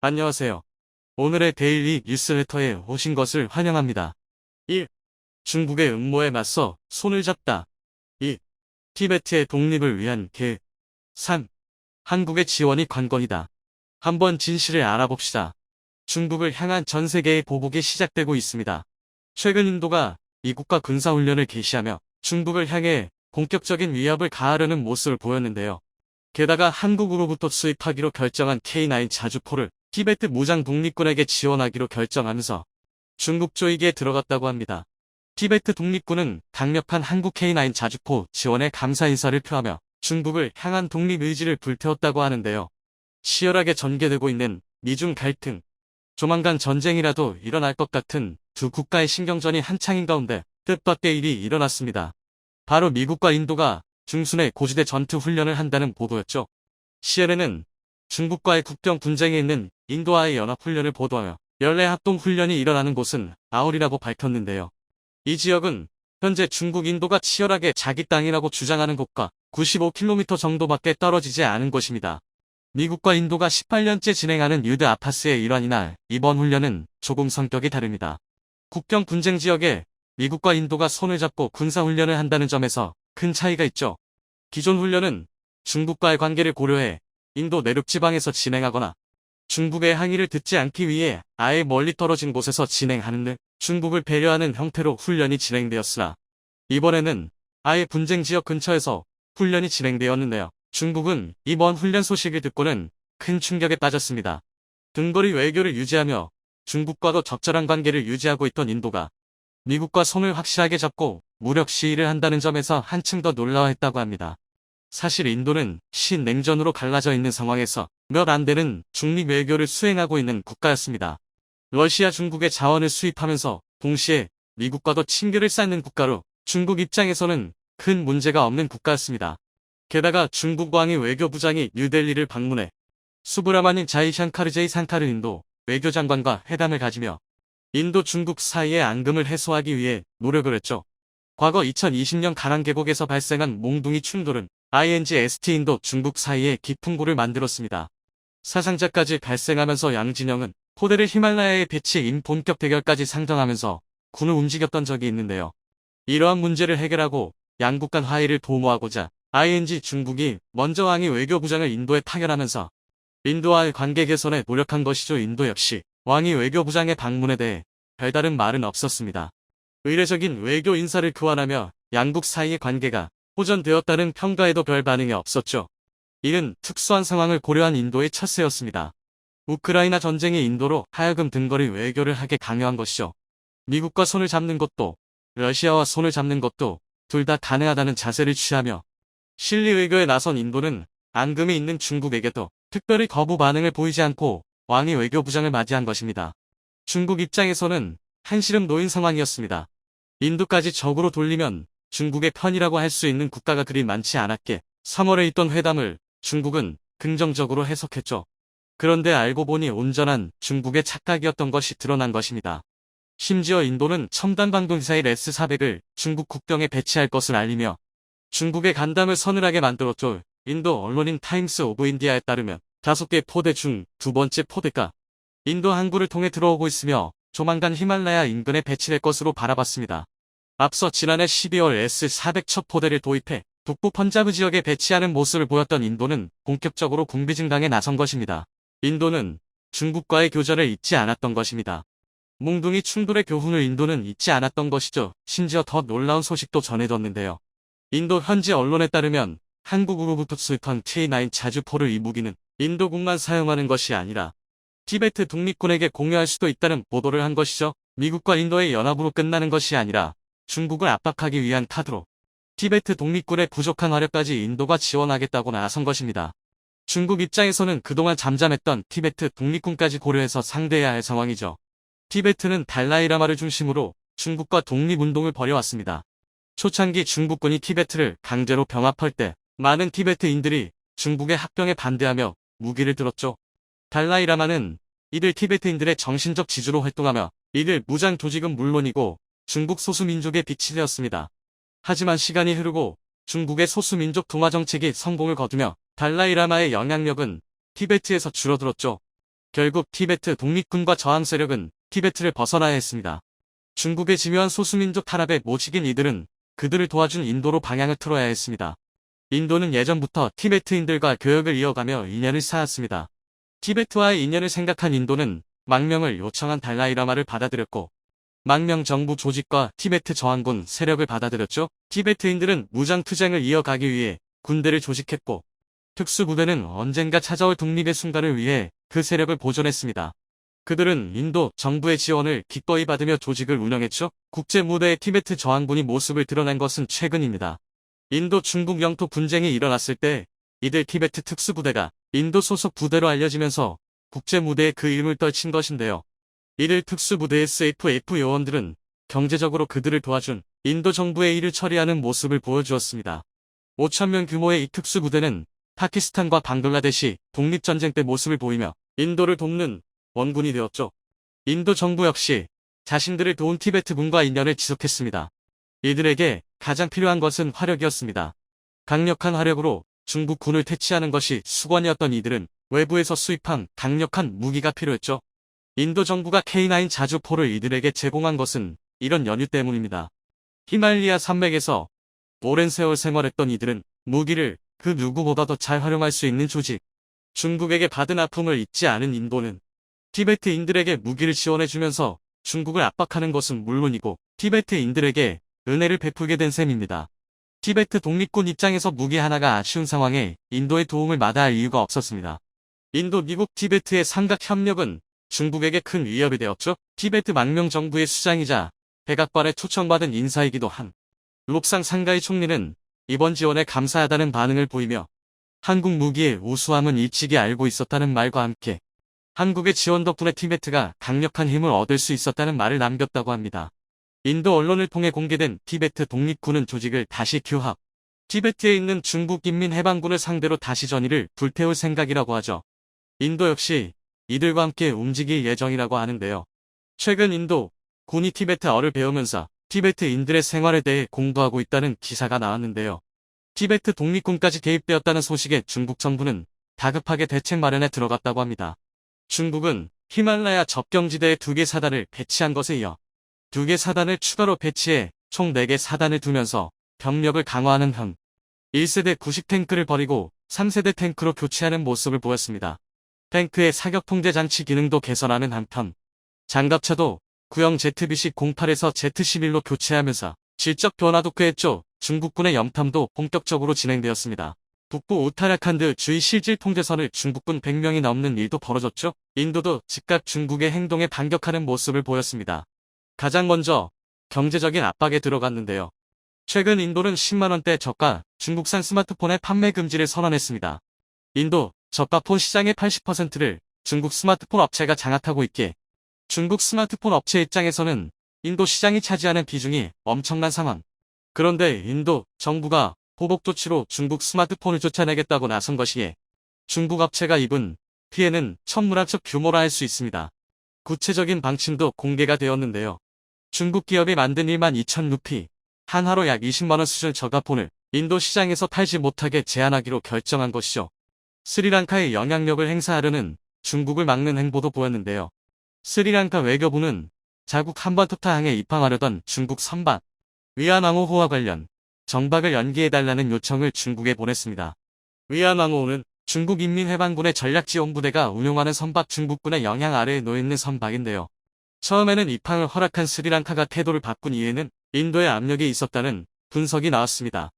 안녕하세요. 오늘의 데일리 뉴스레터에 오신 것을 환영합니다. 1. 중국의 음모에 맞서 손을 잡다. 2. 티베트의 독립을 위한 계. 3. 한국의 지원이 관건이다. 한번 진실을 알아봅시다. 중국을 향한 전 세계의 보복이 시작되고 있습니다. 최근 인도가 미국과 군사훈련을 개시하며 중국을 향해 본격적인 위협을 가하려는 모습을 보였는데요. 게다가 한국으로부터 수입하기로 결정한 K9 자주포를 티베트 무장 독립군에게 지원하기로 결정하면서 중국 조이기에 들어갔다고 합니다. 티베트 독립군은 강력한 한국 K9 자주포 지원에 감사 인사를 표하며 중국을 향한 독립 의지를 불태웠다고 하는데요. 치열하게 전개되고 있는 미중 갈등, 조만간 전쟁이라도 일어날 것 같은 두 국가의 신경전이 한창인 가운데 뜻밖의 일이 일어났습니다. 바로 미국과 인도가 중순에 고지대 전투 훈련을 한다는 보도였죠. CNN은 중국과의 국경 분쟁에 있는 인도와의 연합훈련을 보도하며 연례 합동 훈련이 일어나는 곳은 아울이라고 밝혔는데요. 이 지역은 현재 중국 인도가 치열하게 자기 땅이라고 주장하는 곳과 95km 정도밖에 떨어지지 않은 곳입니다. 미국과 인도가 18년째 진행하는 유드 아파스의 일환이나 이번 훈련은 조금 성격이 다릅니다. 국경 분쟁 지역에 미국과 인도가 손을 잡고 군사훈련을 한다는 점에서 큰 차이가 있죠. 기존 훈련은 중국과의 관계를 고려해 인도 내륙 지방에서 진행하거나 중국의 항의를 듣지 않기 위해 아예 멀리 떨어진 곳에서 진행하는 등 중국을 배려하는 형태로 훈련이 진행되었으나 이번에는 아예 분쟁 지역 근처에서 훈련이 진행되었는데요. 중국은 이번 훈련 소식을 듣고는 큰 충격에 빠졌습니다. 등거리 외교를 유지하며 중국과도 적절한 관계를 유지하고 있던 인도가 미국과 손을 확실하게 잡고 무력 시위를 한다는 점에서 한층 더 놀라워했다고 합니다. 사실 인도는 신냉전으로 갈라져 있는 상황에서 몇 안 되는 중립 외교를 수행하고 있는 국가였습니다. 러시아 중국의 자원을 수입하면서 동시에 미국과도 친교를 쌓는 국가로 중국 입장에서는 큰 문제가 없는 국가였습니다. 게다가 중국 왕이 외교부장이 뉴델리를 방문해 수브라마닌 자이샹카르제이 상카르 인도 외교장관과 회담을 가지며 인도 중국 사이의 앙금을 해소하기 위해 노력을 했죠. 과거 2020년 가난 계곡에서 발생한 몽둥이 충돌은 ING-ST 인도 중국 사이에 깊은 골을 만들었습니다. 사상자까지 발생하면서 양진영은 포대를 히말라야에 배치인 본격 대결까지 상정하면서 군을 움직였던 적이 있는데요. 이러한 문제를 해결하고 양국 간 화해를 도모하고자 ING 중국이 먼저 왕이 외교부장을 인도에 파견하면서 인도와의 관계 개선에 노력한 것이죠. 인도 역시 왕이 외교부장의 방문에 대해 별다른 말은 없었습니다. 의례적인 외교 인사를 교환하며 양국 사이의 관계가 호전되었다는 평가에도 별 반응이 없었죠. 이는 특수한 상황을 고려한 인도의 첫세였습니다. 우크라이나 전쟁이 인도로 하여금 등거리 외교를 하게 강요한 것이죠. 미국과 손을 잡는 것도 러시아와 손을 잡는 것도 둘 다 가능하다는 자세를 취하며 실리 외교에 나선 인도는 앙금이 있는 중국에게도 특별히 거부 반응을 보이지 않고 왕이 외교부장을 맞이한 것입니다. 중국 입장에서는 한시름 놓인 상황이었습니다. 인도까지 적으로 돌리면 중국의 편이라고 할 수 있는 국가가 그리 많지 않았기에 3월에 있던 회담을 중국은 긍정적으로 해석했죠. 그런데 알고 보니 온전한 중국의 착각이었던 것이 드러난 것입니다. 심지어 인도는 첨단 방동미사일 S-400을 중국 국경에 배치할 것을 알리며 중국의 간담을 서늘하게 만들었죠. 인도 언론인 타임스 오브 인디아에 따르면 다섯 개 포대 중 두 번째 포대가 인도 항구를 통해 들어오고 있으며 조만간 히말라야 인근에 배치될 것으로 바라봤습니다. 앞서 지난해 12월 S-400 첫 포대를 도입해 북부 펀자브 지역에 배치하는 모습을 보였던 인도는 본격적으로 군비 증강에 나선 것입니다. 인도는 중국과의 교전을 잊지 않았던 것입니다. 몽둥이 충돌의 교훈을 인도는 잊지 않았던 것이죠. 심지어 더 놀라운 소식도 전해졌는데요. 인도 현지 언론에 따르면 한국으로부터 수입한 K9 자주포를 이 무기는 인도군만 사용하는 것이 아니라 티베트 독립군에게 공유할 수도 있다는 보도를 한 것이죠. 미국과 인도의 연합으로 끝나는 것이 아니라 중국을 압박하기 위한 카드로 티베트 독립군의 부족한 화력까지 인도가 지원하겠다고 나선 것입니다. 중국 입장에서는 그동안 잠잠했던 티베트 독립군까지 고려해서 상대해야 할 상황이죠. 티베트는 달라이라마를 중심으로 중국과 독립운동을 벌여왔습니다. 초창기 중국군이 티베트를 강제로 병합할 때 많은 티베트인들이 중국의 합병에 반대하며 무기를 들었죠. 달라이라마는 이들 티베트인들의 정신적 지주로 활동하며 이들 무장 조직은 물론이고 중국 소수민족의 빛이 되었습니다. 하지만 시간이 흐르고 중국의 소수민족 동화 정책이 성공을 거두며 달라이라마의 영향력은 티베트에서 줄어들었죠. 결국 티베트 독립군과 저항 세력은 티베트를 벗어나야 했습니다. 중국의 지묘한 소수민족 탄압에 못 이긴 이들은 그들을 도와준 인도로 방향을 틀어야 했습니다. 인도는 예전부터 티베트인들과 교역을 이어가며 인연을 쌓았습니다. 티베트와의 인연을 생각한 인도는 망명을 요청한 달라이라마를 받아들였고 망명 정부 조직과 티베트 저항군 세력을 받아들였죠. 티베트인들은 무장 투쟁을 이어가기 위해 군대를 조직했고 특수부대는 언젠가 찾아올 독립의 순간을 위해 그 세력을 보존했습니다. 그들은 인도 정부의 지원을 기꺼이 받으며 조직을 운영했죠. 국제 무대에 티베트 저항군이 모습을 드러낸 것은 최근입니다. 인도 중국 영토 분쟁이 일어났을 때 이들 티베트 특수부대가 인도 소속 부대로 알려지면서 국제 무대에 그 이름을 떨친 것인데요. 이들 특수부대 SFF 요원들은 경제적으로 그들을 도와준 인도 정부의 일을 처리하는 모습을 보여주었습니다. 5천명 규모의 이 특수부대는 파키스탄과 방글라데시 독립전쟁 때 모습을 보이며 인도를 돕는 원군이 되었죠. 인도 정부 역시 자신들을 도운 티베트군과 인연을 지속했습니다. 이들에게 가장 필요한 것은 화력이었습니다. 강력한 화력으로 중국군을 퇴치하는 것이 수관이었던 이들은 외부에서 수입한 강력한 무기가 필요했죠. 인도 정부가 K9 자주포를 이들에게 제공한 것은 이런 연유 때문입니다. 히말리아 산맥에서 오랜 세월 생활했던 이들은 무기를 그 누구보다도 잘 활용할 수 있는 조직. 중국에게 받은 아픔을 잊지 않은 인도는 티베트인들에게 무기를 지원해주면서 중국을 압박하는 것은 물론이고 티베트인들에게 은혜를 베풀게 된 셈입니다. 티베트 독립군 입장에서 무기 하나가 아쉬운 상황에 인도의 도움을 마다할 이유가 없었습니다. 인도, 미국, 티베트의 삼각 협력은 중국에게 큰 위협이 되었죠. 티베트 망명 정부의 수장이자 백악관에 초청받은 인사이기도 한 록상 상가이 총리는 이번 지원에 감사하다는 반응을 보이며 한국 무기의 우수함은 일찍이 알고 있었다는 말과 함께 한국의 지원 덕분에 티베트가 강력한 힘을 얻을 수 있었다는 말을 남겼다고 합니다. 인도 언론을 통해 공개된 티베트 독립군은 조직을 다시 규합, 티베트에 있는 중국 인민해방군을 상대로 다시 전의를 불태울 생각이라고 하죠. 인도 역시 이들과 함께 움직일 예정이라고 하는데요. 최근 인도 군이 티베트어를 배우면서 티베트인들의 생활에 대해 공부하고 있다는 기사가 나왔는데요. 티베트 독립군까지 개입되었다는 소식에 중국 정부는 다급하게 대책 마련에 들어갔다고 합니다. 중국은 히말라야 접경지대에 두 개 사단을 배치한 것에 이어 두 개 사단을 추가로 배치해 총 4개 사단을 두면서 병력을 강화하는 현 1세대 구식 탱크를 버리고 3세대 탱크로 교체하는 모습을 보였습니다. 탱크의 사격 통제 장치 기능도 개선하는 한편 장갑차도 구형 ZBC-08에서 Z11로 교체하면서 질적 변화도 꾀했죠. 중국군의 염탐도 본격적으로 진행되었습니다. 북부 우타라칸드 주의 실질 통제선을 중국군 100명이 넘는 일도 벌어졌죠. 인도도 즉각 중국의 행동에 반격하는 모습을 보였습니다. 가장 먼저 경제적인 압박에 들어갔는데요. 최근 인도는 10만원대 저가 중국산 스마트폰의 판매 금지를 선언했습니다. 인도 저가폰 시장의 80%를 중국 스마트폰 업체가 장악하고 있기에 중국 스마트폰 업체 입장에서는 인도 시장이 차지하는 비중이 엄청난 상황. 그런데 인도 정부가 보복 조치로 중국 스마트폰을 쫓아내겠다고 나선 것이기에 중국 업체가 입은 피해는 천문학적 규모라 할 수 있습니다. 구체적인 방침도 공개가 되었는데요. 중국 기업이 만든 1만 2천 루피, 한화로 약 20만원 수준 저가폰을 인도 시장에서 팔지 못하게 제한하기로 결정한 것이죠. 스리랑카의 영향력을 행사하려는 중국을 막는 행보도 보였는데요. 스리랑카 외교부는 자국 한반도타 항에 입항하려던 중국 선박 위안왕호호와 관련 정박을 연기해달라는 요청을 중국에 보냈습니다. 위안왕호는 중국 인민해방군의 전략지원부대가 운용하는 선박 중국군의 영향 아래에 놓여있는 선박인데요. 처음에는 입항을 허락한 스리랑카가 태도를 바꾼 이에는 인도의 압력이 있었다는 분석이 나왔습니다.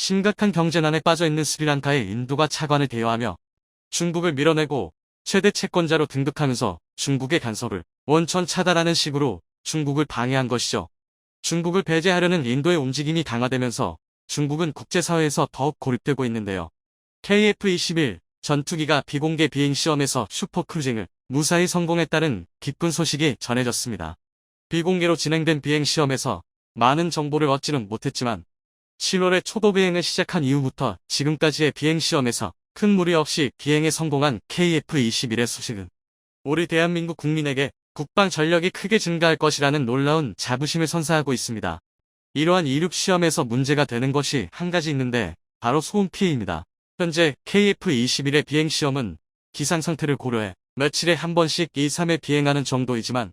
심각한 경제난에 빠져있는 스리랑카에 인도가 차관을 대여하며 중국을 밀어내고 최대 채권자로 등극하면서 중국의 간섭을 원천 차단하는 식으로 중국을 방해한 것이죠. 중국을 배제하려는 인도의 움직임이 강화되면서 중국은 국제사회에서 더욱 고립되고 있는데요. KF-21 전투기가 비공개 비행시험에서 슈퍼크루징을 무사히 성공했다는 기쁜 소식이 전해졌습니다. 비공개로 진행된 비행시험에서 많은 정보를 얻지는 못했지만 7월에 초도 비행을 시작한 이후부터 지금까지의 비행시험에서 큰 무리 없이 비행에 성공한 KF-21의 소식은 우리 대한민국 국민에게 국방 전력이 크게 증가할 것이라는 놀라운 자부심을 선사하고 있습니다. 이러한 이륙 시험에서 문제가 되는 것이 한 가지 있는데 바로 소음 피해입니다. 현재 KF-21의 비행 시험은 기상 상태를 고려해 며칠에 한 번씩 2, 3회 비행하는 정도이지만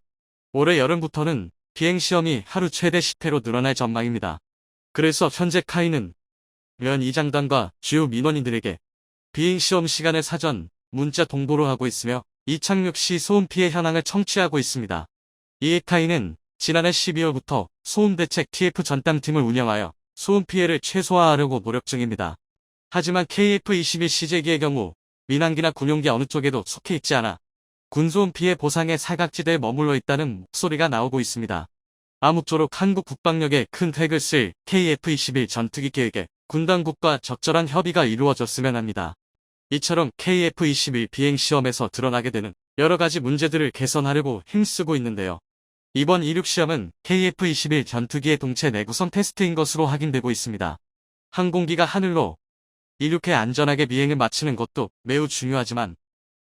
올해 여름부터는 비행 시험이 하루 최대 10회로 늘어날 전망입니다. 그래서 현재 카이는 면 이장단과 주요 민원인들에게 비행 시험 시간을 사전 문자 동보로 하고 있으며 이착륙 시 소음 피해 현황을 청취하고 있습니다. 이에 카이는 지난해 12월부터 소음 대책 TF 전담팀을 운영하여 소음 피해를 최소화하려고 노력 중입니다. 하지만 KF-21 시제기의 경우 민항기나 군용기 어느 쪽에도 속해 있지 않아 군소음 피해 보상의 사각지대에 머물러 있다는 목소리가 나오고 있습니다. 아무쪼록 한국 국방력에 큰 획을 쓸 KF-21 전투기 계획에 군 당국과 적절한 협의가 이루어졌으면 합니다. 이처럼 KF-21 비행 시험에서 드러나게 되는 여러 가지 문제들을 개선하려고 힘쓰고 있는데요. 이번 이륙 시험은 KF-21 전투기의 동체 내구성 테스트인 것으로 확인되고 있습니다. 항공기가 하늘로 이륙해 안전하게 비행을 마치는 것도 매우 중요하지만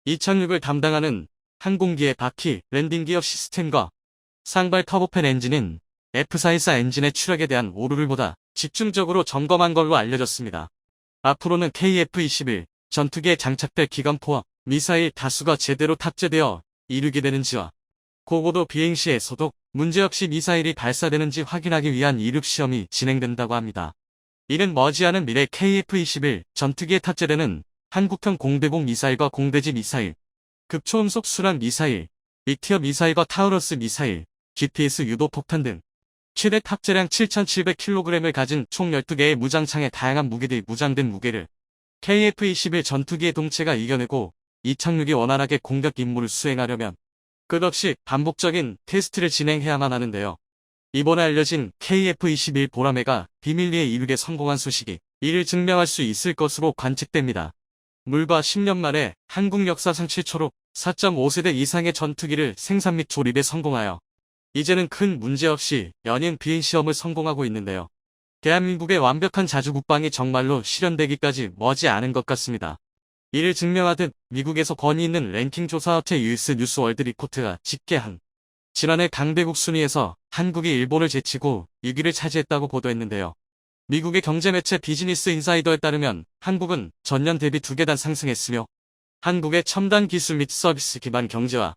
이착륙을 담당하는 항공기의 바퀴, 랜딩 기어 시스템과 상발 터보팬 엔진인 F414 엔진의 추력에 대한 오류를 보다 집중적으로 점검한 걸로 알려졌습니다. 앞으로는 KF-21 전투기에 장착될 기관포와 미사일 다수가 제대로 탑재되어 이륙이 되는지와 고고도 비행 시에서도 문제없이 미사일이 발사되는지 확인하기 위한 이륙 시험이 진행된다고 합니다. 이는 머지않은 미래 KF-21 전투기에 탑재되는 한국형 공대공 미사일과 공대지 미사일, 급초음속 순환 미사일, 리티어 미사일과 타우러스 미사일, GPS 유도 폭탄 등 최대 탑재량 7,700kg을 가진 총 12개의 무장창의 다양한 무기들이 무장된 무게를 KF-21 전투기의 동체가 이겨내고 이 착륙이 원활하게 공격 임무를 수행하려면 끝없이 반복적인 테스트를 진행해야만 하는데요. 이번에 알려진 KF-21 보라매가 비밀리에 이륙에 성공한 소식이 이를 증명할 수 있을 것으로 관측됩니다. 물과 10년 만에 한국 역사상 최초로 4.5세대 이상의 전투기를 생산 및 조립에 성공하여 이제는 큰 문제 없이 연행 비행 시험을 성공하고 있는데요. 대한민국의 완벽한 자주 국방이 정말로 실현되기까지 머지 않은 것 같습니다. 이를 증명하듯 미국에서 권위 있는 랭킹 조사업체 유스 뉴스 월드 리포트가 집계한 지난해 강대국 순위에서 한국이 일본을 제치고 6위를 차지했다고 보도했는데요. 미국의 경제매체 비즈니스 인사이더에 따르면 한국은 전년 대비 두 계단 상승했으며 한국의 첨단 기술 및 서비스 기반 경제와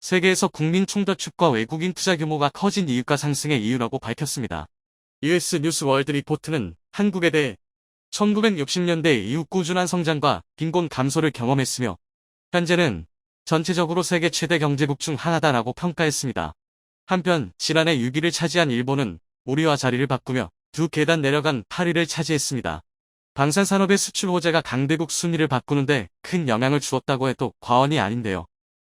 세계에서 국민 충돌축과 외국인 투자 규모가 커진 이유가 상승의 이유라고 밝혔습니다. US 뉴스 월드 리포트는 한국에 대해 1960년대 이후 꾸준한 성장과 빈곤 감소를 경험했으며 현재는 전체적으로 세계 최대 경제국 중 하나다라고 평가했습니다. 한편 지난해 6위를 차지한 일본은 우리와 자리를 바꾸며 두 계단 내려간 8위를 차지했습니다. 방산산업의 수출 호재가 강대국 순위를 바꾸는데 큰 영향을 주었다고 해도 과언이 아닌데요.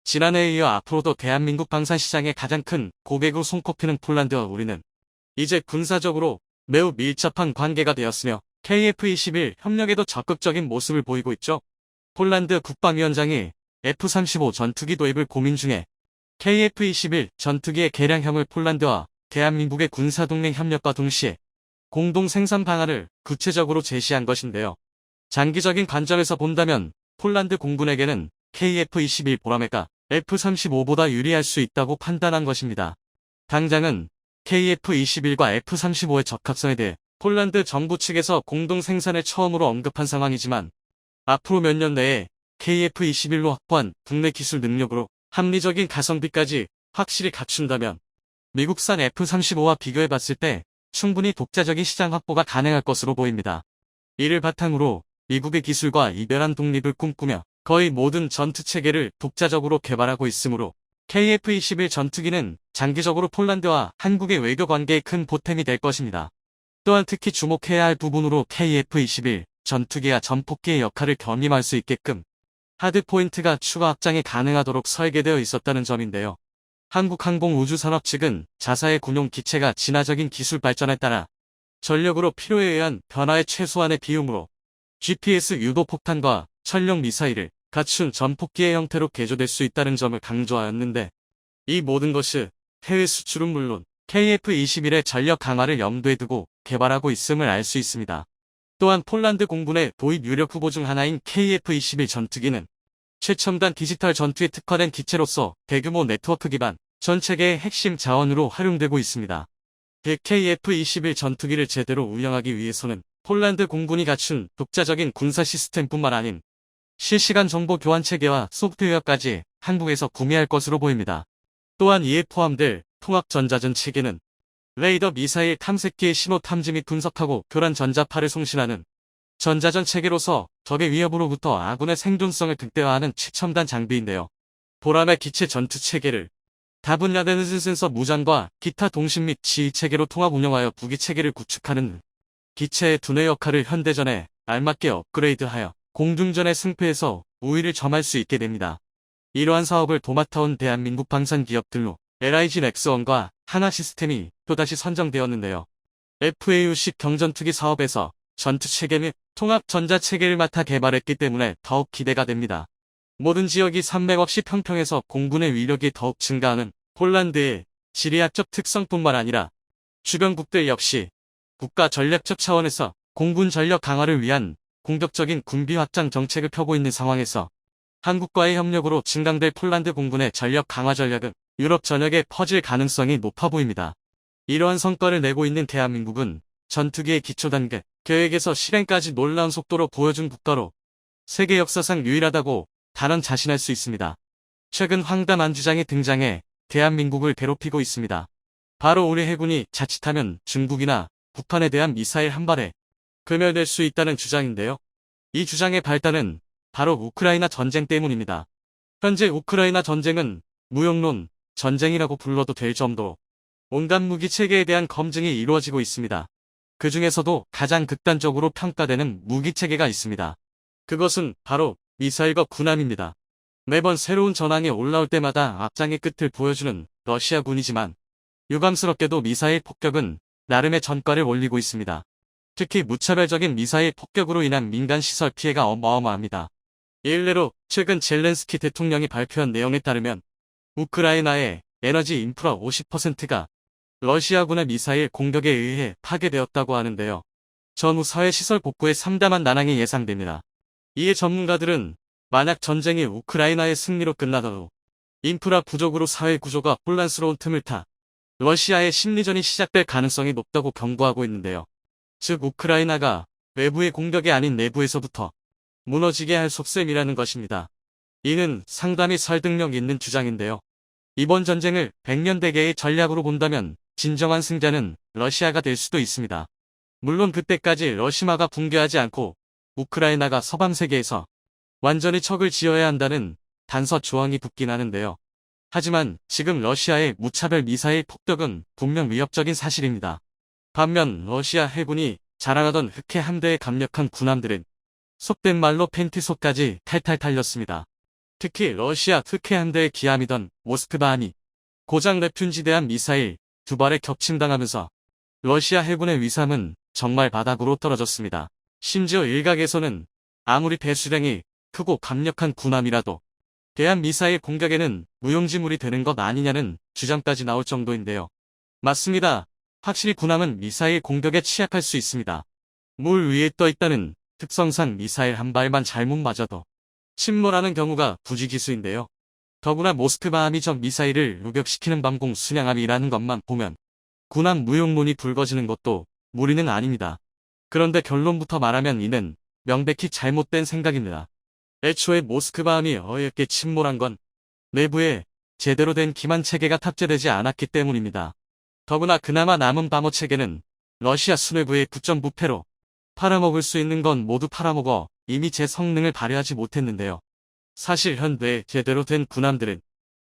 지난해에 이어 앞으로도 대한민국 방산시장의 가장 큰 고객으로 손꼽히는 폴란드와 우리는 이제 군사적으로 매우 밀접한 관계가 되었으며 KF-21 협력에도 적극적인 모습을 보이고 있죠. 폴란드 국방위원장이 F-35 전투기 도입을 고민 중에 KF-21 전투기의 개량형을 폴란드와 대한민국의 군사동맹 협력과 동시에 공동 생산 방안을 구체적으로 제시한 것인데요. 장기적인 관점에서 본다면 폴란드 공군에게는 KF-21 보라매가 F-35보다 유리할 수 있다고 판단한 것입니다. 당장은 KF-21과 F-35의 적합성에 대해 폴란드 정부 측에서 공동 생산을 처음으로 언급한 상황이지만 앞으로 몇 년 내에 KF-21로 확보한 국내 기술 능력으로 합리적인 가성비까지 확실히 갖춘다면 미국산 F-35와 비교해 봤을 때 충분히 독자적인 시장 확보가 가능할 것으로 보입니다. 이를 바탕으로 미국의 기술과 이별한 독립을 꿈꾸며 거의 모든 전투 체계를 독자적으로 개발하고 있으므로 KF-21 전투기는 장기적으로 폴란드와 한국의 외교 관계에 큰 보탬이 될 것입니다. 또한 특히 주목해야 할 부분으로 KF-21 전투기가 전폭기의 역할을 겸임할 수 있게끔 하드포인트가 추가 확장이 가능하도록 설계되어 있었다는 점인데요. 한국항공우주산업 측은 자사의 군용 기체가 진화적인 기술 발전에 따라 전력으로 필요에 의한 변화의 최소한의 비용으로 GPS 유도 폭탄과 천령 미사일을 갖춘 전폭기의 형태로 개조될 수 있다는 점을 강조하였는데 이 모든 것이 해외 수출은 물론 KF-21의 전력 강화를 염두에 두고 개발하고 있음을 알 수 있습니다. 또한 폴란드 공군의 도입 유력 후보 중 하나인 KF-21 전투기는 최첨단 디지털 전투에 특화된 기체로서 대규모 네트워크 기반 전 체계의 핵심 자원으로 활용되고 있습니다. KF-21 전투기를 제대로 운영하기 위해서는 폴란드 공군이 갖춘 독자적인 군사 시스템뿐만 아닌 실시간 정보 교환 체계와 소프트웨어까지 한국에서 구매할 것으로 보입니다. 또한 이에 포함될 통합전자전 체계는 레이더 미사일 탐색기의 신호 탐지 및 분석하고 교란 전자파를 송신하는 전자전 체계로서 적의 위협으로부터 아군의 생존성을 극대화하는 최첨단 장비인데요. 보람의 기체 전투 체계를 다분야되는 센서 무장과 기타 동심 및 지휘 체계로 통합 운영하여 무기 체계를 구축하는 기체의 두뇌 역할을 현대전에 알맞게 업그레이드하여 공중전의 승패에서 우위를 점할 수 있게 됩니다. 이러한 사업을 도맡아온 대한민국 방산 기업들로 LIG 렉스원과 하나 시스템이 또다시 선정되었는데요. FAU식 경전투기 사업에서 전투 체계 및 통합 전자 체계를 맡아 개발했기 때문에 더욱 기대가 됩니다. 모든 지역이 산맥 없이 평평해서 공군의 위력이 더욱 증가하는 폴란드의 지리학적 특성뿐만 아니라 주변 국들 역시 국가 전략적 차원에서 공군 전력 강화를 위한 공격적인 군비 확장 정책을 펴고 있는 상황에서 한국과의 협력으로 증강될 폴란드 공군의 전력 강화 전략은 유럽 전역에 퍼질 가능성이 높아 보입니다. 이러한 성과를 내고 있는 대한민국은 전투기의 기초 단계, 계획에서 실행까지 놀라운 속도로 보여준 국가로 세계 역사상 유일하다고 단언 자신할 수 있습니다. 최근 황담 안주장이 등장해 대한민국을 괴롭히고 있습니다. 바로 우리 해군이 자칫하면 중국이나 북한에 대한 미사일 한 발에 금멸될 수 있다는 주장인데요. 이 주장의 발단은 바로 우크라이나 전쟁 때문입니다. 현재 우크라이나 전쟁은 무용론 전쟁이라고 불러도 될 정도로 온갖 무기 체계에 대한 검증이 이루어지고 있습니다. 그 중에서도 가장 극단적으로 평가되는 무기 체계가 있습니다. 그것은 바로 미사일과 군함입니다. 매번 새로운 전황이 올라올 때마다 앞장의 끝을 보여주는 러시아군이지만 유감스럽게도 미사일 폭격은 나름의 전과를 올리고 있습니다. 특히 무차별적인 미사일 폭격으로 인한 민간 시설 피해가 어마어마합니다. 일례로 최근 젤렌스키 대통령이 발표한 내용에 따르면 우크라이나의 에너지 인프라 50%가 러시아군의 미사일 공격에 의해 파괴되었다고 하는데요. 전후 사회 시설 복구에 상담한 난항이 예상됩니다. 이에 전문가들은 만약 전쟁이 우크라이나의 승리로 끝나더라도 인프라 부족으로 사회 구조가 혼란스러운 틈을 타 러시아의 심리전이 시작될 가능성이 높다고 경고하고 있는데요. 즉 우크라이나가 외부의 공격이 아닌 내부에서부터 무너지게 할 속셈이라는 것입니다. 이는 상당히 설득력 있는 주장인데요. 이번 전쟁을 백년대계의 전략으로 본다면 진정한 승자는 러시아가 될 수도 있습니다. 물론 그때까지 러시아가 붕괴하지 않고 우크라이나가 서방 세계에서 완전히 척을 지어야 한다는 단서 조항이 붙긴 하는데요. 하지만 지금 러시아의 무차별 미사일 폭격은 분명 위협적인 사실입니다. 반면 러시아 해군이 자랑하던 흑해 함대의 강력한 군함들은 속된 말로 펜티소까지 탈탈 탈렸습니다. 특히 러시아 흑해 함대의 기함이던 모스크바함이 고장 레튠지대한 미사일 두 발에 겹침당하면서 러시아 해군의 위상은 정말 바닥으로 떨어졌습니다. 심지어 일각에서는 아무리 배수량이 크고 강력한 군함이라도 대한 미사일 공격에는 무용지물이 되는 것 아니냐는 주장까지 나올 정도인데요. 맞습니다. 확실히 군함은 미사일 공격에 취약할 수 있습니다. 물 위에 떠 있다는 특성상 미사일 한 발만 잘못 맞아도 침몰하는 경우가 부지기수인데요. 더구나 모스크바함이 저 미사일을 요격시키는 방공 순양함이라는 것만 보면 군함 무용론이 불거지는 것도 무리는 아닙니다. 그런데 결론부터 말하면 이는 명백히 잘못된 생각입니다. 애초에 모스크바함이 어이없게 침몰한 건 내부에 제대로 된 기만 체계가 탑재되지 않았기 때문입니다. 더구나 그나마 남은 방어 체계는 러시아 수뇌부의 구점부패로 팔아먹을 수 있는 건 모두 팔아먹어 이미 제 성능을 발휘하지 못했는데요. 사실 현대 제대로 된 군함들은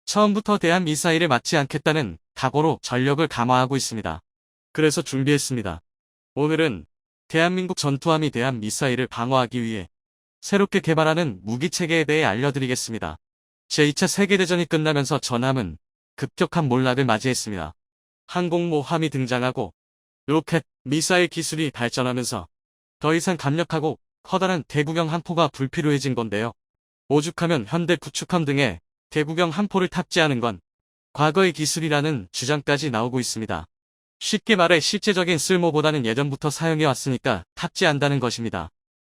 처음부터 대한 미사일에 맞지 않겠다는 각오로 전력을 감화하고 있습니다. 그래서 준비했습니다. 오늘은 대한민국 전투함이 대한 미사일을 방어하기 위해 새롭게 개발하는 무기 체계에 대해 알려드리겠습니다. 제2차 세계대전이 끝나면서 전함은 급격한 몰락을 맞이했습니다. 항공모함이 등장하고 로켓, 미사일 기술이 발전하면서 더 이상 강력하고 커다란 대구경 함포가 불필요해진 건데요. 오죽하면 현대 구축함 등의 대구경 함포를 탑재하는 건 과거의 기술이라는 주장까지 나오고 있습니다. 쉽게 말해 실제적인 쓸모보다는 예전부터 사용해왔으니까 탑재한다는 것입니다.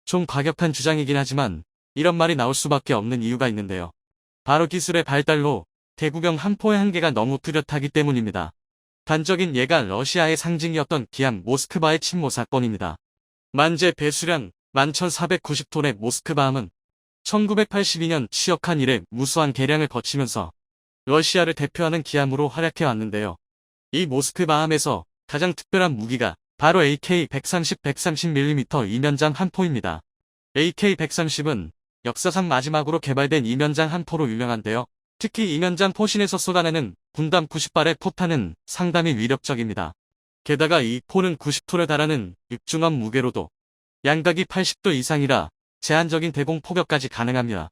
좀 과격한 주장이긴 하지만 이런 말이 나올 수밖에 없는 이유가 있는데요. 바로 기술의 발달로 대구경 함포의 한계가 너무 뚜렷하기 때문입니다. 단적인 예가 러시아의 상징이었던 기함 모스크바의 침몰 사건입니다. 만재 배수량 11,490톤의 모스크바함은 1982년 취역한 이래 무수한 개량을 거치면서 러시아를 대표하는 기함으로 활약해 왔는데요. 이 모스크바함에서 가장 특별한 무기가 바로 AK-130 130mm 이면장 한 포입니다. AK-130은 역사상 마지막으로 개발된 이면장 한 포로 유명한데요. 특히 이면장 포신에서 쏟아내는 분담 90발의 포탄은 상당히 위력적입니다. 게다가 이 포는 90톤에 달하는 육중함 무게로도 양각이 80도 이상이라 제한적인 대공 포격까지 가능합니다.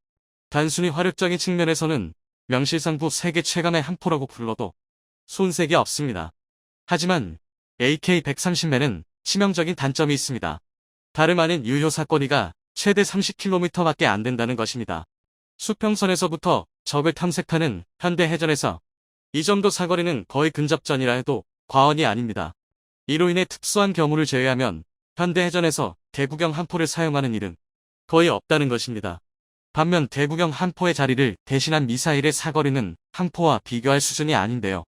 단순히 화력적인 측면에서는 명실상부 세계 최강의 한 포라고 불러도 손색이 없습니다. 하지만 AK-130매는 치명적인 단점이 있습니다. 다름 아닌 유효 사거리가 최대 30km밖에 안 된다는 것입니다. 수평선에서부터 적을 탐색하는 현대 해전에서 이 정도 사거리는 거의 근접전이라 해도 과언이 아닙니다. 이로 인해 특수한 경우를 제외하면 현대 해전에서 대구경 한포를 사용하는 일은 거의 없다는 것입니다. 반면 대구경 한포의 자리를 대신한 미사일의 사거리는 한포와 비교할 수준이 아닌데요.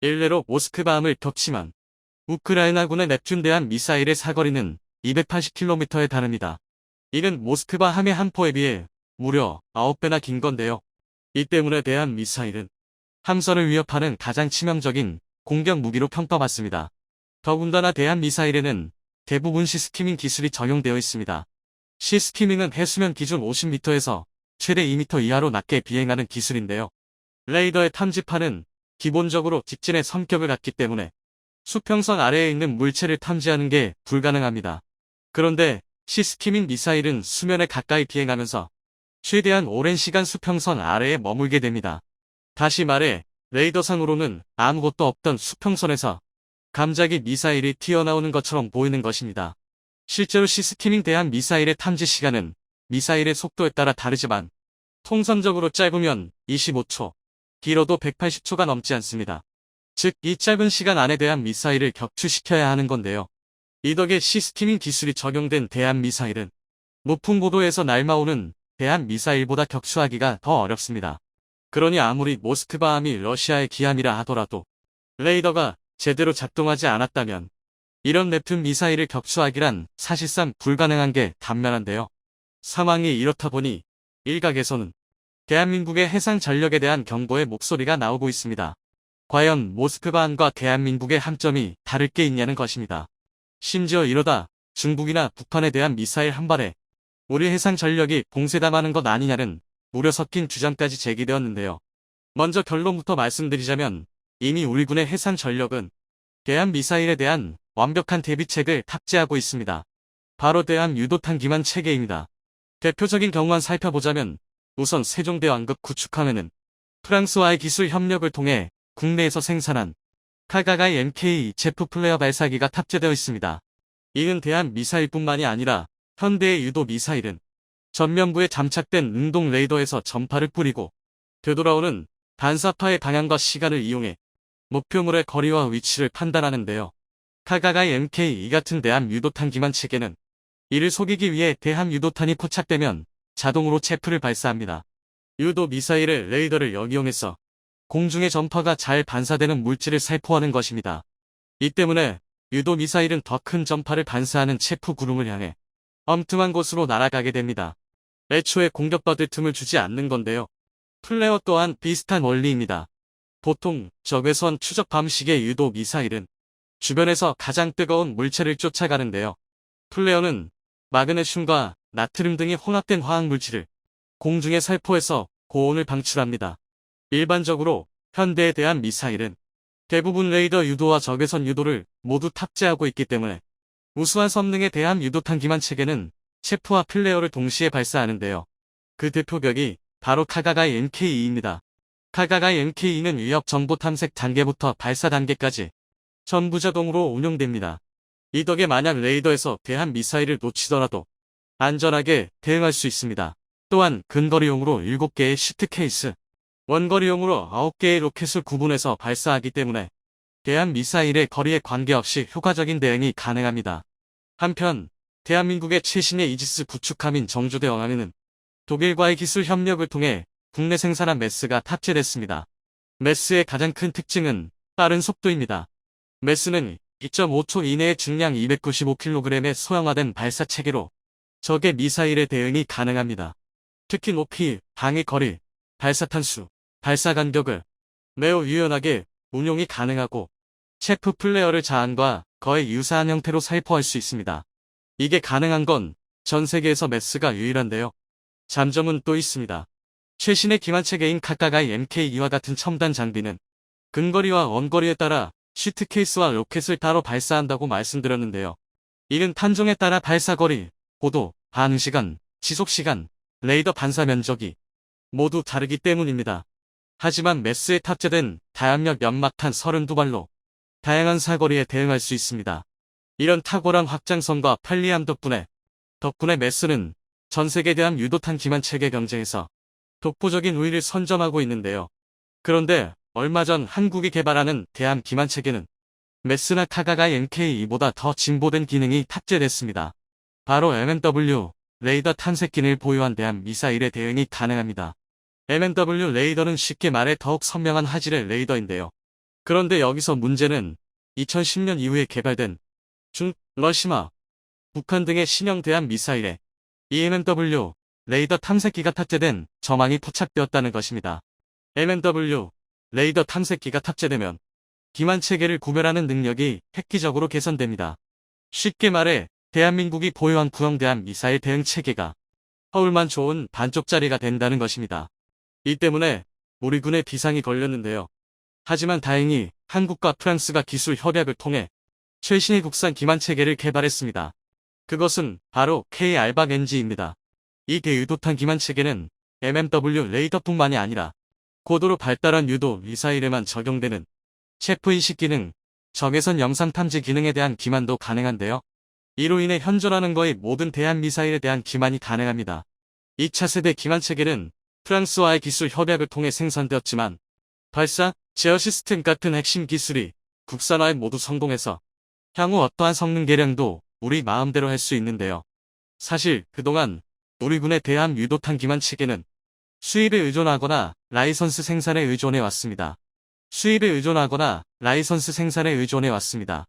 일례로 모스크바함을 덮치면 우크라이나군의 넵튠 대한 미사일의 사거리는 280km에 달합니다. 이는 모스크바 함의 한포에 비해 무려 9배나 긴 건데요. 이 때문에 대한 미사일은 함선을 위협하는 가장 치명적인 공격 무기로 평가받습니다. 더군다나 대한 미사일에는 대부분 시스키밍 기술이 적용되어 있습니다. 시스키밍은 해수면 기준 50m에서 최대 2m 이하로 낮게 비행하는 기술인데요. 레이더의 탐지판은 기본적으로 직진의 성격을 갖기 때문에 수평선 아래에 있는 물체를 탐지하는 게 불가능합니다. 그런데 시스키밍 미사일은 수면에 가까이 비행하면서 최대한 오랜 시간 수평선 아래에 머물게 됩니다. 다시 말해 레이더상으로는 아무것도 없던 수평선에서 갑자기 미사일이 튀어나오는 것처럼 보이는 것입니다. 실제로 시스키밍 대한 미사일의 탐지 시간은 미사일의 속도에 따라 다르지만 통상적으로 짧으면 25초, 길어도 180초가 넘지 않습니다. 즉, 이 짧은 시간 안에 대한 미사일을 격추시켜야 하는 건데요. 이 덕에 시스키밍 기술이 적용된 대한 미사일은 무풍 고도에서 날마오는 대한 미사일보다 격추하기가 더 어렵습니다. 그러니 아무리 모스크바함이 러시아의 기함이라 하더라도 레이더가 제대로 작동하지 않았다면 이런 넵튠 미사일을 격추하기란 사실상 불가능한 게 단면한데요. 상황이 이렇다 보니 일각에서는 대한민국의 해상 전력에 대한 경고의 목소리가 나오고 있습니다. 과연 모스크바함과 대한민국의 함점이 다를 게 있냐는 것입니다. 심지어 이러다 중국이나 북한에 대한 미사일 한 발에 우리 해상 전력이 봉쇄당하는 것 아니냐는 우려 섞인 주장까지 제기되었는데요. 먼저 결론부터 말씀드리자면 이미 우리 군의 해상 전력은 대한 미사일에 대한 완벽한 대비책을 탑재하고 있습니다. 바로 대한 유도탄 기만 체계입니다. 대표적인 경우만 살펴보자면 우선 세종대 왕급 구축함에는 프랑스와의 기술 협력을 통해 국내에서 생산한 칼가가이 MK 제프 플레어 발사기가 탑재되어 있습니다. 이는 대한 미사일뿐만이 아니라 현대의 유도 미사일은 전면부에 잠착된 응동 레이더에서 전파를 뿌리고 되돌아오는 반사파의 방향과 시간을 이용해 목표물의 거리와 위치를 판단하는데요. 칼가가이 MK 이 같은 대함 유도탄 기만 체계는 이를 속이기 위해 대함 유도탄이 포착되면 자동으로 체프를 발사합니다. 유도 미사일의 레이더를 역이용해서 공중의 전파가 잘 반사되는 물질을 살포하는 것입니다. 이 때문에 유도 미사일은 더 큰 전파를 반사하는 체프 구름을 향해 엉뚱한 곳으로 날아가게 됩니다. 애초에 공격받을 틈을 주지 않는 건데요. 플레어 또한 비슷한 원리입니다. 보통 적외선 추적 방식의 유도 미사일은 주변에서 가장 뜨거운 물체를 쫓아가는데요. 플레어는 마그네슘과 나트륨 등이 혼합된 화학물질을 공중에 살포해서 고온을 방출합니다. 일반적으로 현대에 대한 미사일은 대부분 레이더 유도와 적외선 유도를 모두 탑재하고 있기 때문에 우수한 성능에 대한 유도탄 기만 체계는 체프와 플레어를 동시에 발사하는데요. 그 대표격이 바로 카가가이 MK2입니다. 카가가이 MK2는 위협 정보 탐색 단계부터 발사 단계까지 전부 자동으로 운용됩니다. 이 덕에 만약 레이더에서 대한 미사일을 놓치더라도 안전하게 대응할 수 있습니다. 또한 근거리용으로 7개의 슈트 케이스, 원거리용으로 9개의 로켓을 구분해서 발사하기 때문에 대한 미사일의 거리에 관계없이 효과적인 대응이 가능합니다. 한편 대한민국의 최신의 이지스 구축함인 정조대 왕함에는 독일과의 기술 협력을 통해 국내 생산한 메스가 탑재됐습니다. 메스의 가장 큰 특징은 빠른 속도입니다. 메스는 2.5초 이내에 중량 295kg의 소형화된 발사 체계로 적의 미사일에 대응이 가능합니다. 특히 높이, 방위 거리, 발사탄 수, 발사 간격을 매우 유연하게 운용이 가능하고 체프 플레어를 자안과 거의 유사한 형태로 살포할 수 있습니다. 이게 가능한 건 전 세계에서 메스가 유일한데요. 잠점은 또 있습니다. 최신의 기관 체계인 카카가이 MK2와 같은 첨단 장비는 근거리와 원거리에 따라 시트 케이스와 로켓을 따로 발사한다고 말씀드렸는데요. 이는 탄종에 따라 발사거리, 고도, 반응시간, 지속시간, 레이더 반사 면적이 모두 다르기 때문입니다. 하지만 메스에 탑재된 다연력 연막탄 32발로 다양한 사거리에 대응할 수 있습니다. 이런 탁월한 확장성과 편리함 덕분에 덕분에 메스는 전 세계 대한 유도탄 기만 체계 경쟁에서 독보적인 우위를 선점하고 있는데요. 그런데 얼마 전 한국이 개발하는 대함 기만 체계는 메스나 카가가 NK2보다 더 진보된 기능이 탑재됐습니다. 바로 MMW 레이더 탐색기를 보유한 대한 미사일에 대응이 가능합니다. MMW 레이더는 쉽게 말해 더욱 선명한 화질의 레이더인데요. 그런데 여기서 문제는 2010년 이후에 개발된 중, 러시마, 북한 등의 신형 대한 미사일에 EMMW 레이더 탐색기가 탑재된 저망이 포착되었다는 것입니다. MMW 레이더 탐색기가 탑재되면 기만 체계를 구별하는 능력이 획기적으로 개선됩니다. 쉽게 말해 대한민국이 보유한 구형대한 미사일 대응 체계가 허울만 좋은 반쪽짜리가 된다는 것입니다. 이 때문에 우리 군에 비상이 걸렸는데요. 하지만 다행히 한국과 프랑스가 기술 협약을 통해 최신의 국산 기만 체계를 개발했습니다. 그것은 바로 K-알박 NG입니다. 이 대유도탄 기만 체계는 MMW 레이더뿐만이 아니라 고도로 발달한 유도 미사일에만 적용되는 체프 인식 기능, 적외선 영상 탐지 기능에 대한 기만도 가능한데요. 이로 인해 현존하는 거의 모든 대한 미사일에 대한 기만이 가능합니다. 2차 세대 기만 체계는 프랑스와의 기술 협약을 통해 생산되었지만 발사, 제어 시스템 같은 핵심 기술이 국산화에 모두 성공해서 향후 어떠한 성능 개량도 우리 마음대로 할 수 있는데요. 사실 그동안 우리 군의 대함 유도탄 기만 체계는 수입에 의존하거나 라이선스 생산에 의존해 왔습니다. 수입에 의존하거나 라이선스 생산에 의존해 왔습니다.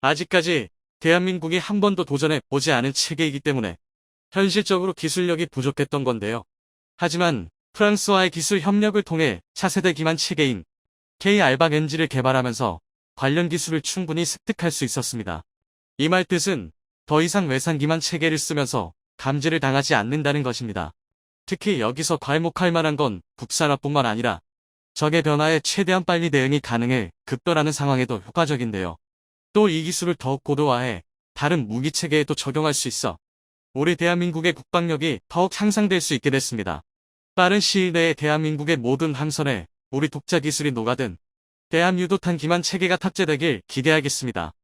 아직까지 대한민국이 한 번도 도전해 보지 않은 체계이기 때문에 현실적으로 기술력이 부족했던 건데요. 하지만 프랑스와의 기술 협력을 통해 차세대 기만 체계인 K-알박 엔진을 개발하면서 관련 기술을 충분히 습득할 수 있었습니다. 이 말 뜻은 더 이상 외산 기만 체계를 쓰면서 감지를 당하지 않는다는 것입니다. 특히 여기서 괄목할 만한 건 국산화뿐만 아니라 적의 변화에 최대한 빨리 대응이 가능해 급변하는 상황에도 효과적인데요. 또 이 기술을 더욱 고도화해 다른 무기 체계에도 적용할 수 있어 우리 대한민국의 국방력이 더욱 향상될 수 있게 됐습니다. 빠른 시일 내에 대한민국의 모든 함선에 우리 독자 기술이 녹아든 대한 유도탄 기만 체계가 탑재되길 기대하겠습니다.